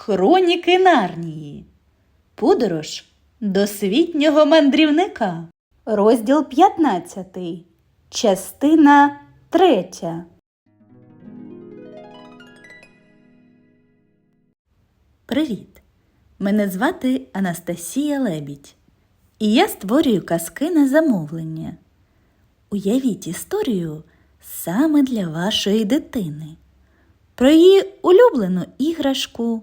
Хроніки Нарнії. Подорож досвітнього мандрівника. Розділ 15. Частина 3. Привіт! Мене звати Анастасія Лебідь. І я створюю казки на замовлення. Уявіть історію саме для вашої дитини про її улюблену іграшку,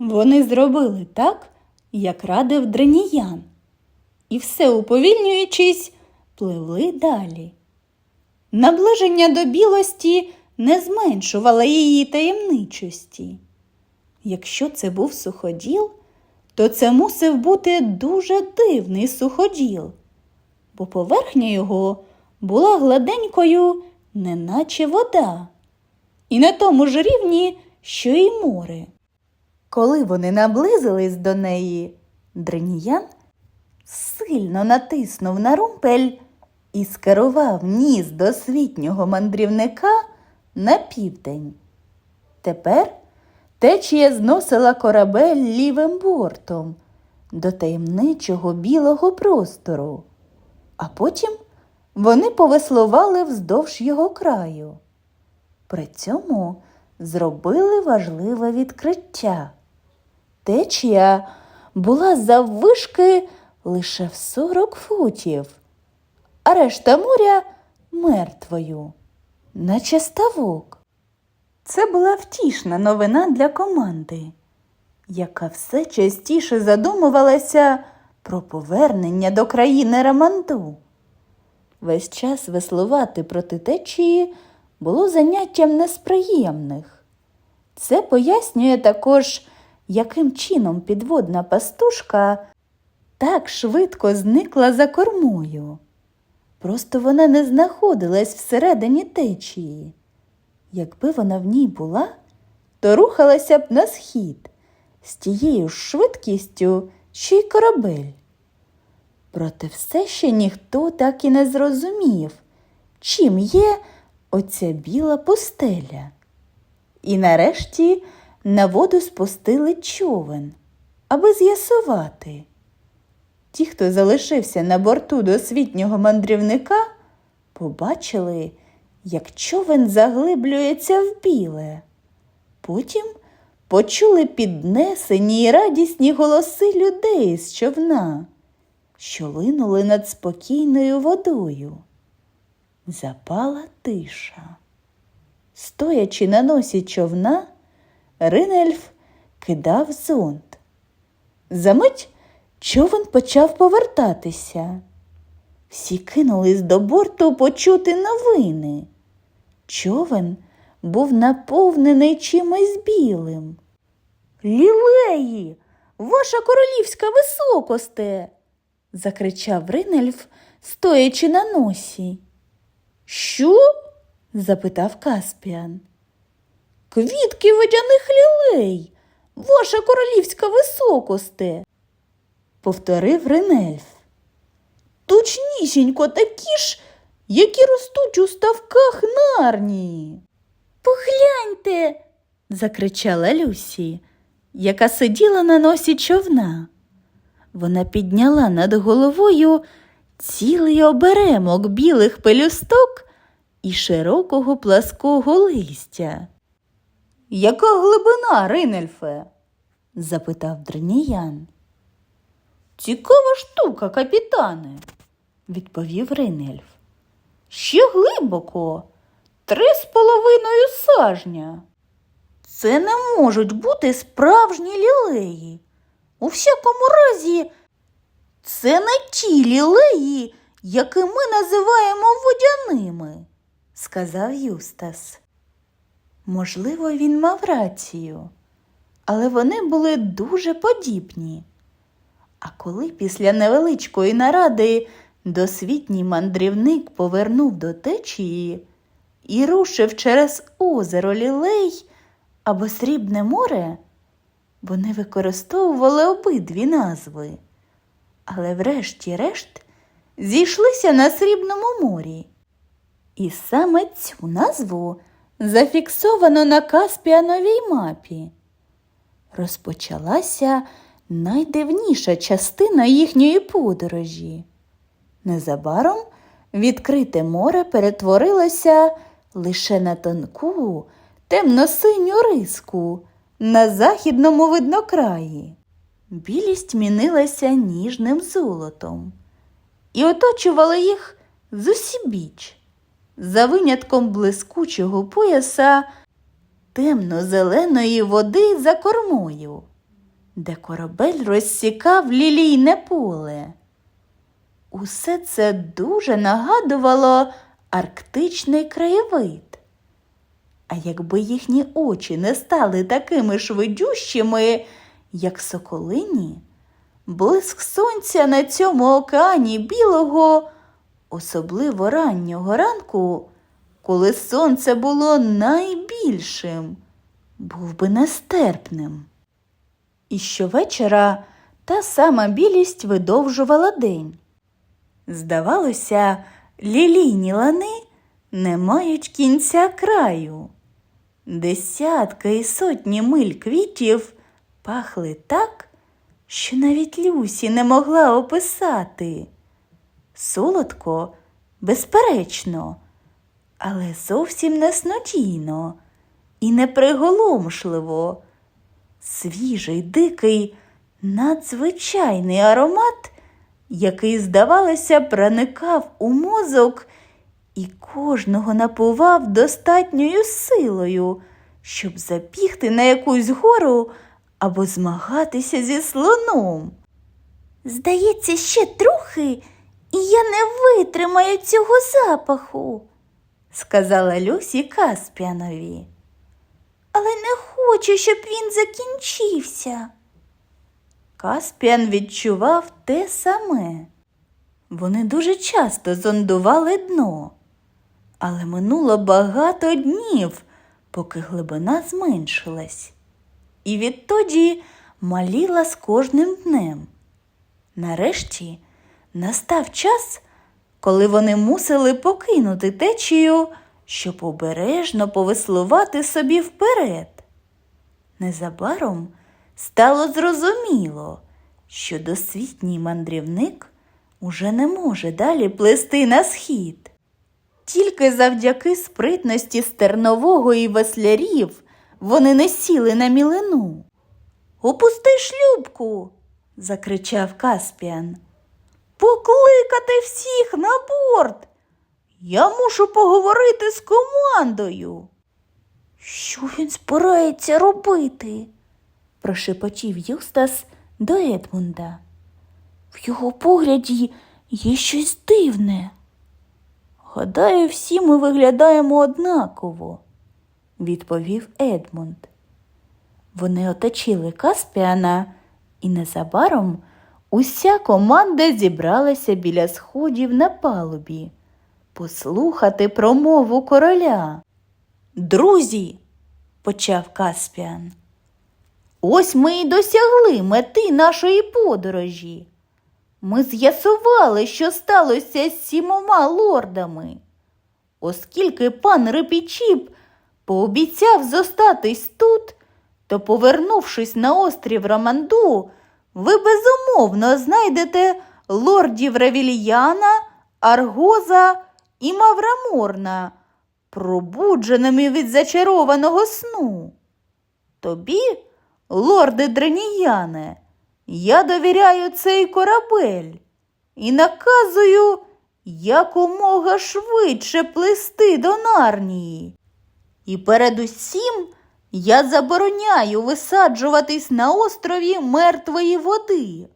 Вони зробили так, як радив Дреніян, і все уповільнюючись, пливли далі. Наближення до білості не зменшувало її таємничості. Якщо це був суходіл, то це мусив бути дуже дивний суходіл, бо поверхня його була гладенькою, неначе вода, і на тому ж рівні, що й море. Коли вони наблизились до неї, Дреніян сильно натиснув на румпель і скерував ніс досвітнього мандрівника на південь. Тепер течія зносила корабель лівим бортом до таємничого білого простору, а потім вони повеслували вздовж його краю. При цьому зробили важливе відкриття. Течія була заввишки лише в 40 футів, а решта моря мертвою, наче ставок. Це була втішна новина для команди, яка все частіше задумувалася про повернення до країни Раманду. Весь час веслувати проти течії було заняттям не з приємних. Це пояснює також, яким чином підводна пастушка так швидко зникла за кормою. Просто вона не знаходилась всередині течії. Якби вона в ній була, то рухалася б на схід з тією ж швидкістю, що й корабель. Проте все ще ніхто так і не зрозумів, чим є оця біла пустеля. І нарешті на воду спустили човен, аби з'ясувати. Ті, хто залишився на борту досвітнього мандрівника, побачили, як човен заглиблюється в біле. Потім почули піднесені й радісні голоси людей з човна, що линули над спокійною водою. Запала тиша. Стоячи на носі човна, Ринельф кидав зонт. Замить човен почав повертатися. Всі кинулись до борту почути новини. Човен був наповнений чимось білим. Лілеї, ваша королівська високосте. закричав Ринельф, стоячи на носі. Що? запитав Каспіан. Квітки водяних лілей, ваша королівська високосте, повторив Ринельф. Точнісінько такі ж, які ростуть у ставках нарнії. Погляньте, закричала Люсі, яка сиділа на носі човна. Вона підняла над головою цілий оберемок білих пелюсток і широкого плаского листя. Яка глибина, Ринельфе? запитав Дреніян. Цікава штука, капітане, відповів Ринельф. Ще глибоко, три з половиною сажня. Це не можуть бути справжні лілеї. У всякому разі, це не ті лілеї, які ми називаємо водяними, сказав Юстас. Можливо, він мав рацію, але вони були дуже подібні. А коли після невеличкої наради досвітній мандрівник повернув до течії і рушив через озеро Лілей або Срібне море, вони використовували обидві назви, але врешті-решт зійшлися на Срібному морі. І саме цю назву зафіксовано на Каспіановій мапі. Розпочалася найдивніша частина їхньої подорожі. Незабаром відкрите море перетворилося лише на тонку, темно-синю риску на західному виднокраї. Білість мінилася ніжним золотом і оточувала їх зусібіч, за винятком блискучого пояса темно-зеленої води за кормою, де корабель розсікав лілійне поле. Усе це дуже нагадувало арктичний краєвид. А якби їхні очі не стали такими ж видющими, як соколині, блиск сонця на цьому океані білого, особливо раннього ранку, коли сонце було найбільшим, був би нестерпним. І щовечора та сама білість видовжувала день. Здавалося, лілійні лани не мають кінця краю. Десятки і сотні миль квітів пахли так, що навіть Люсі не могла описати. Солодко, безперечно, але зовсім не снотійно і неприголомшливо. Свіжий, дикий, надзвичайний аромат, який, здавалося, проникав у мозок і кожного напував достатньою силою, щоб запігти на якусь гору або змагатися зі слоном. Здається, ще трохи, я не витримаю цього запаху, сказала Люсі Каспіанові. Але не хочу, щоб він закінчився. Каспіан відчував те саме. Вони дуже часто зондували дно, але минуло багато днів, поки глибина зменшилась, і відтоді маліла з кожним днем. Нарешті настав час, коли вони мусили покинути течію, щоб обережно повеслувати собі вперед. Незабаром стало зрозуміло, що досвітній мандрівник уже не може далі плисти на схід. Тільки завдяки спритності стернового і веслярів вони не сіли на мілину. Опусти шлюбку, закричав Каспіан. Покликати всіх на борт. Я мушу поговорити з командою. Що він збирається робити? прошепотів Юстас до Едмунда. В його погляді є щось дивне. Гадаю, всі ми виглядаємо однаково, відповів Едмунд. Вони оточили Каспіана, і незабаром уся команда зібралася біля сходів на палубі послухати промову короля. Друзі, почав Каспіан. Ось ми й досягли мети нашої подорожі. Ми з'ясували, що сталося з сімома лордами. Оскільки пан Репічіп пообіцяв зостатись тут, то, повернувшись на острів Раманду, ви безумовно знайдете лордів Равільяна, Аргоза і Мавраморна, пробудженими від зачарованого сну. Тобі, лорде Дреніяне, я довіряю цей корабель і наказую якомога швидше плисти до Нарнії. І передусім я забороняю висаджуватись на острові мертвої води.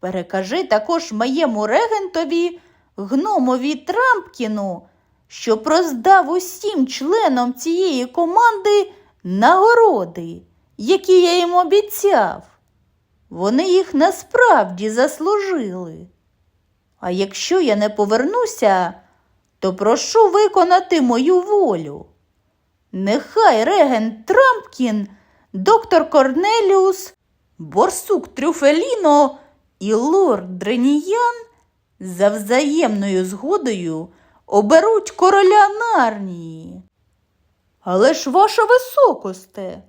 Перекажи також моєму регентові гномові Трампкіну, щоб роздав усім членам цієї команди нагороди які я їм обіцяв. Вони їх насправді заслужили. А якщо я не повернуся, то прошу виконати мою волю. Нехай регент Трампкін, доктор Корнеліус, борсук Трюфеліно і лорд Дреніян за взаємною згодою оберуть короля Нарнії. Але ж ваша високосте,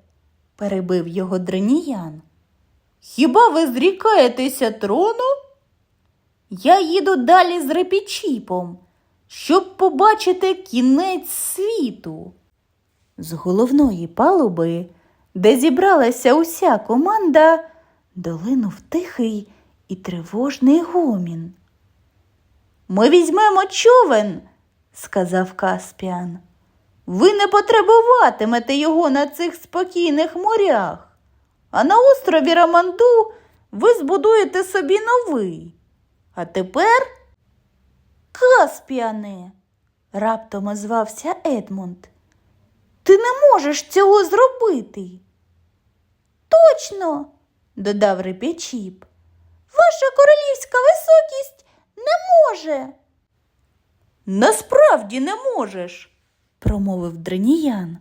перебив його Дреніян. Хіба ви зрікаєтеся трону? Я їду далі з репічіпом, щоб побачити кінець світу. З головної палуби, де зібралася уся команда, долинув тихий і тривожний гомін. Ми візьмемо човен, сказав Каспіан. Ви не потребуватимете його на цих спокійних морях, а на острові Раманду ви збудуєте собі новий. А тепер, Каспіане, раптом озвався Едмунд. Ти не можеш цього зробити. Точно, додав Репічіп. Ваша королівська високість не може. Насправді не можеш, промовив Дреніян.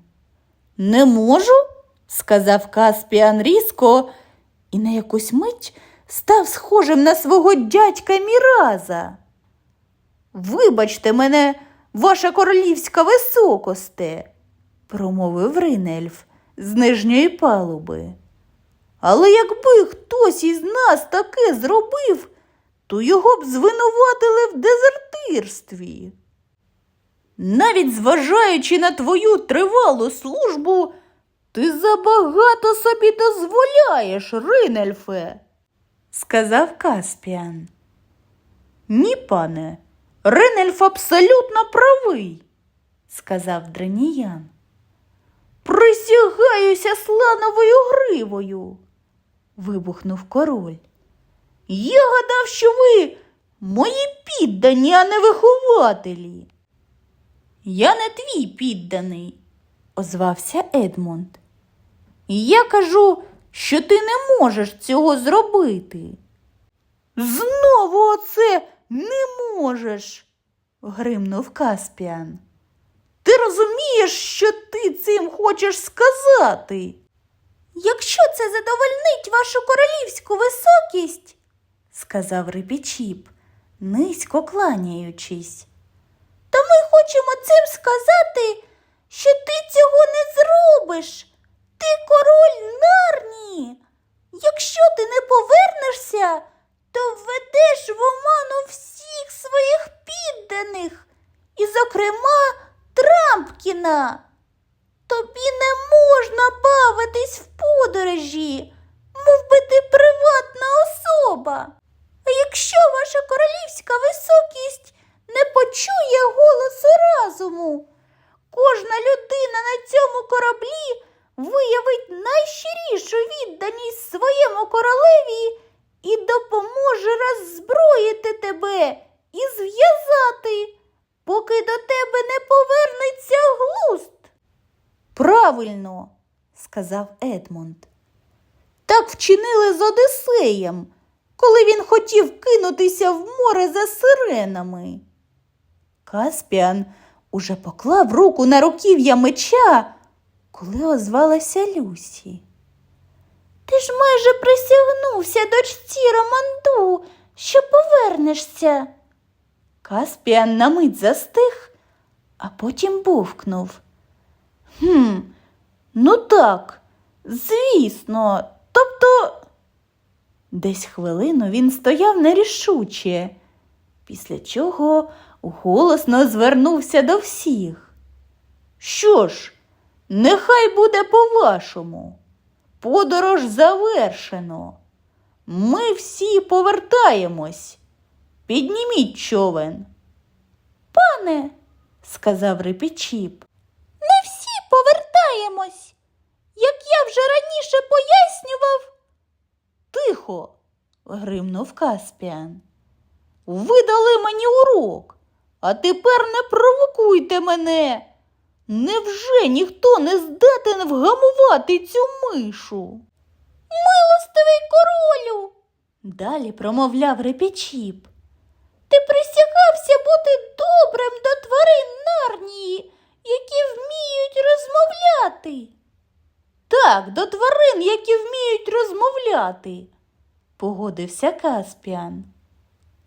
Не можу, сказав Каспіан різко і на якусь мить став схожим на свого дядька Міраза. Вибачте мене, ваша королівська високосте, промовив Ринельф з нижньої палуби. Але якби хтось із нас таке зробив, то його б звинуватили в дезертирстві. Навіть зважаючи на твою тривалу службу, ти забагато собі дозволяєш, Ринельфе, сказав Каспіан. Ні, пане, Ринельф абсолютно правий, сказав Дреніян. Присягаюся слановою гривою, вибухнув король. Я гадав, що ви мої піддані, а не вихователі. Я не твій підданий, озвався Едмонд. Я кажу, що ти не можеш цього зробити. Знову оце не можеш, гримнув Каспіан. Ти розумієш, що ти цим хочеш сказати? Якщо це задовольнить вашу королівську високість, сказав Рипічіп, низько кланяючись, то ми хочемо цим сказати, що ти цього не зробиш. Ти король нарні. Якщо ти не повернешся, то введеш в оману всіх своїх підданих, і, зокрема, Трампкіна. Тобі не можна бавитись в подорожі, мов би ти приватна особа. А якщо ваша королівська високість не почує голосу разуму, кожна людина на цьому кораблі виявить найщирішу відданість своєму королеві і допоможе роззброїти тебе і зв'язати, поки до тебе не повернеться глузд. Правильно, сказав Едмунд. Так вчинили з Одисеєм, коли він хотів кинутися в море за сиренами. Каспіан уже поклав руку на руків'я меча, коли озвалася Люсі. Ти ж майже присягнувся дочці Романду, що повернешся. Каспіан на мить застиг, а потім бовкнув. Хм, ну так, звісно, тобто. Десь хвилину він стояв нерішуче, після чого голосно звернувся до всіх. Що ж, нехай буде по-вашому. Подорож завершено. Ми всі повертаємось. Підніміть човен. Пане, сказав Репічіп, не всі повертаємось. Як я вже раніше пояснював. Тихо, гримнув Каспіан. Ви дали мені урок, а тепер не провокуйте мене. Невже ніхто не здатен вгамувати цю мишу? Милостивий королю, далі промовляв репічіп. Ти присягався бути добрим до тварин нарнії, які вміють розмовляти. Так, до тварин, які вміють розмовляти, погодився Каспіан.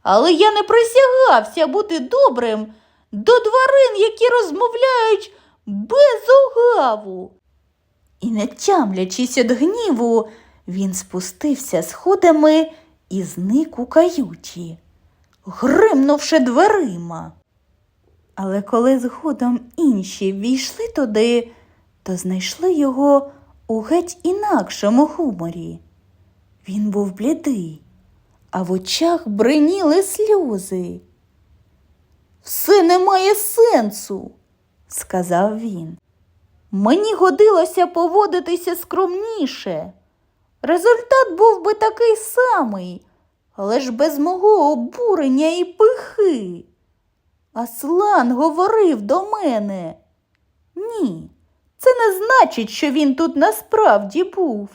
Але я не присягався бути добрим до тварин, які розмовляють без угаву. І, не тямлячись від гніву, він спустився сходами і зник у каюті, гримнувши дверима. Але коли згодом інші війшли туди, то знайшли його у геть інакшому гуморі. Він був блідий, а в очах бриніли сльози. Все не має сенсу, сказав він. Мені годилося поводитися скромніше. Результат був би такий самий, ж без мого обурення і пихи. Аслан говорив до мене. Ні, це не значить, що він тут насправді був.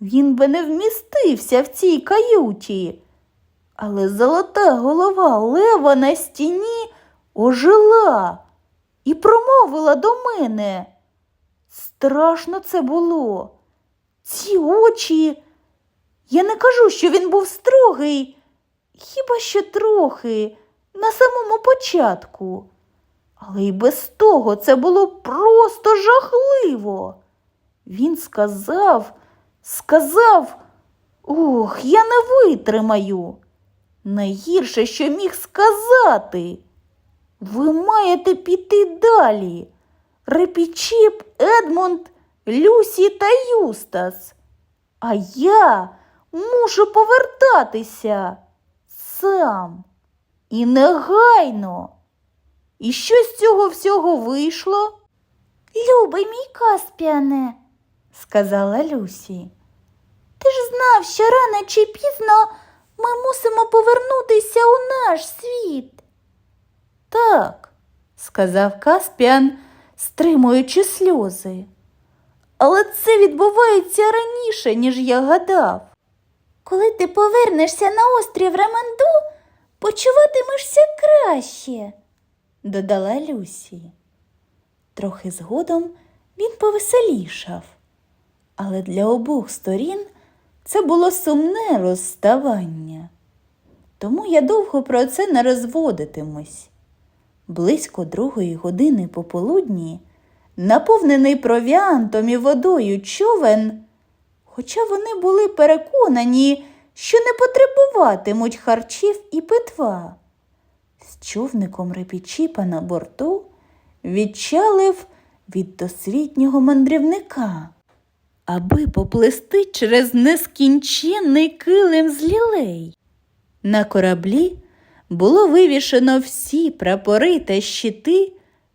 Він би не вмістився в цій каюті, але золота голова лева на стіні ожила і промовила до мене. Страшно це було. Ці очі. Я не кажу, що він був строгий, хіба що трохи, на самому початку. Але й без того це було просто жахливо. Він сказав, сказав, ох, я не витримаю. Найгірше, що міг сказати. Ви маєте піти далі. Репічіп, Едмонд, Люсі та Юстас. А я мушу повертатися сам. І негайно. І що з цього всього вийшло? Любий мій Каспіане, сказала Люсі. Ти ж знав, що рано чи пізно ми мусимо повернутися у наш світ. Так, сказав Каспіан, стримуючи сльози. Але це відбувається раніше, ніж я гадав. Коли ти повернешся на острів Раманду, почуватимешся краще, додала Люсі. Трохи згодом він повеселішав, але для обох сторін це було сумне розставання. Тому я довго про це не розводитимусь. Близько другої години пополудні, наповнений провіантом і водою човен, хоча вони були переконані, що не потребуватимуть харчів і питва. З човником репічіпа на борту відчалив від досвітнього мандрівника, аби поплисти через нескінченний килим з лілей. На кораблі було вивішено всі прапори та щити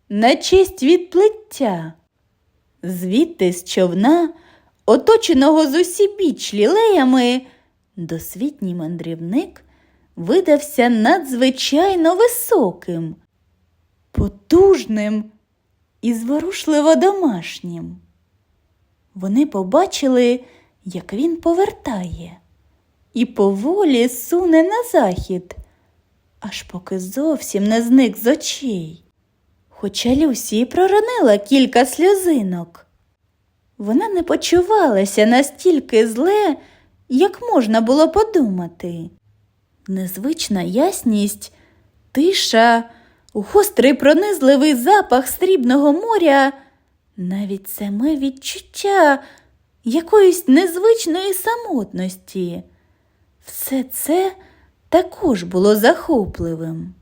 на честь відплиття. Звідти з човна, оточеного з усібіч лілеями, досвітній мандрівник видався надзвичайно високим, потужним і зворушливо домашнім. Вони побачили, як він повертає, і поволі суне на захід, аж поки зовсім не зник з очей. Хоча Люсі проронила кілька сльозинок. Вона не почувалася настільки зле, як можна було подумати. Незвична ясність, тиша, гострий пронизливий запах срібного моря, навіть саме відчуття якоїсь незвичної самотності. Все це також було захопливим.